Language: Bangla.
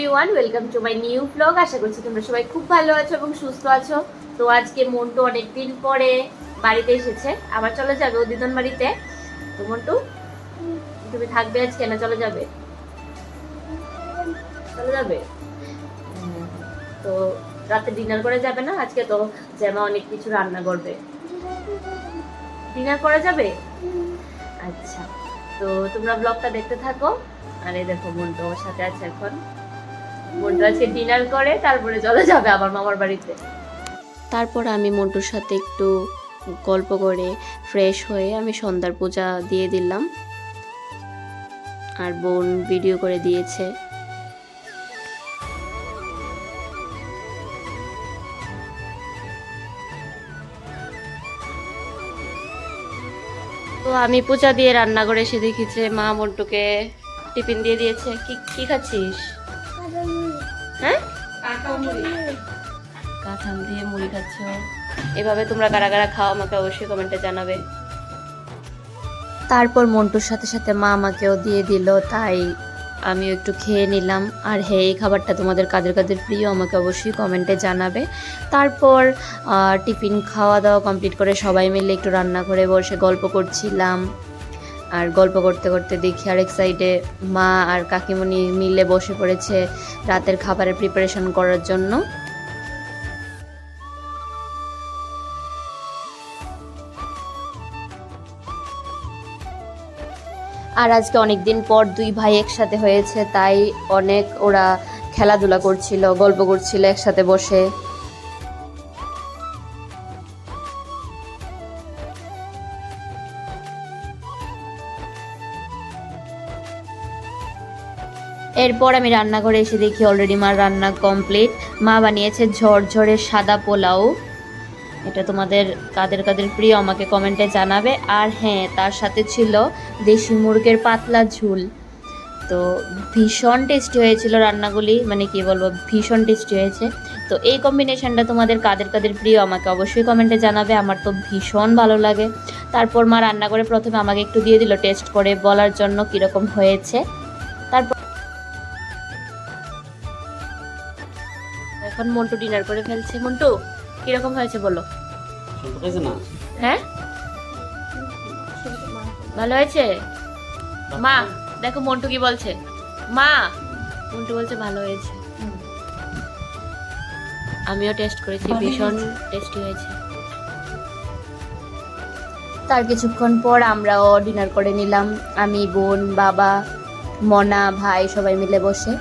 Everyone welcome to my new blog আশা করছি তোমরা সবাই খুব ভালো আছো এবং সুস্থ আছো। তো আজকে মন্টু পরে বাড়িতে এসেছে। আবার চলে যাবে বাড়িতে। তো মন্টু, তুমি থাকবে আজকে না চলে যাবে? চলে যাবে? তো রাতে ডিনার করে যাবে না? আজকে তো জ্যামা অনেক কিছু রান্না করবে। ডিনার করা যাবে? আচ্ছা তো তোমরা ব্লগটা দেখতে থাকো। আর দেখো মন্টু আমার সাথে আছে এখন। মন্টু আজকে ডিনার করে, তারপরে চলে যাবে আমার মামার বাড়িতে। তারপর আমি মন্টুর সাথে একটু গল্প করে ফ্রেশ হয়ে আমি সন্ধ্যার পূজা দিয়ে দিলাম। আর বোন ভিডিও করে দিয়েছে। তো আমি পূজা দিয়ে রান্না করে এসে দেখেছে মা মন্টুকে টিফিন দিয়ে দিয়েছে। কি কি খাচ্ছিস? হ্যাঁ? কাঁঠাল দিয়ে মুড়ি খাচ্ছ। এভাবে তোমরা কারা কারা খাও আমাকে অবশ্যই কমেন্টে জানাবে। তারপর মন্টুর সাথে সাথে মা আমাকেও দিয়ে দিল তাই আমিও একটু খেয়ে নিলাম। আর হ্যাঁ এই খাবারটা তোমাদের কাদের কাদের প্রিয় আমাকে অবশ্যই কমেন্টে জানাবে। তারপর টিফিন খাওয়া দাওয়া কমপ্লিট করে সবাই মিলে একটু রান্না করে বসে গল্প করছিলাম। আর গল্প করতে করতে দেখি আরেক সাইডে মা আর কাকিমণি মিলে বসে পড়েছে রাতের খাবারের প্রিপারেশন করার জন্য। আর আজকে অনেক দিন পর দুই ভাই একসাথে হয়েছে, তাই অনেক ওরা খেলাধুলা করছিল, গল্প করছিল একসাথে বসে। এরপর আমি রান্নাঘরে এসে দেখি অলরেডি মার রান্না কমপ্লিট মা বানিয়েছে ঝরঝরে সাদা পোলাও। এটা তোমাদের কাদের কাদের প্রিয় আমাকে কমেন্টে জানাবে। আর হ্যাঁ তার সাথে ছিল দেশি মুরগের পাতলা ঝুল। তো ভীষণ টেস্টি হয়েছিল রান্নাগুলি মানে কি বলব, ভীষণ টেস্টি হয়েছে। তো এই কম্বিনেশনটা তোমাদের কাদের কাদের প্রিয় আমাকে অবশ্যই কমেন্টে জানাবে, আমার তো ভীষণ ভালো লাগে। তারপর মা রান্না করে প্রথমে আমাকে একটু দিয়ে দিল টেস্ট করে, বলার জন্য কীরকম হয়েছে। এখন মন্টু ডিনার করে ফেলছে। মন্টু কীরকম হয়েছে বলো? হ্যাঁ? ভালো হয়েছে? মা দেখো মন্টু কি বলছে। মা মন্টু বলছে ভালো হয়েছে। আমিও টেস্ট করেছি ভীষণ টেস্টি হয়েছে। তার কিছুক্ষণ পর আমরাও ডিনার করে নিলাম। আমি বোন বাবা মনা ভাই সবাই মিলে বসে।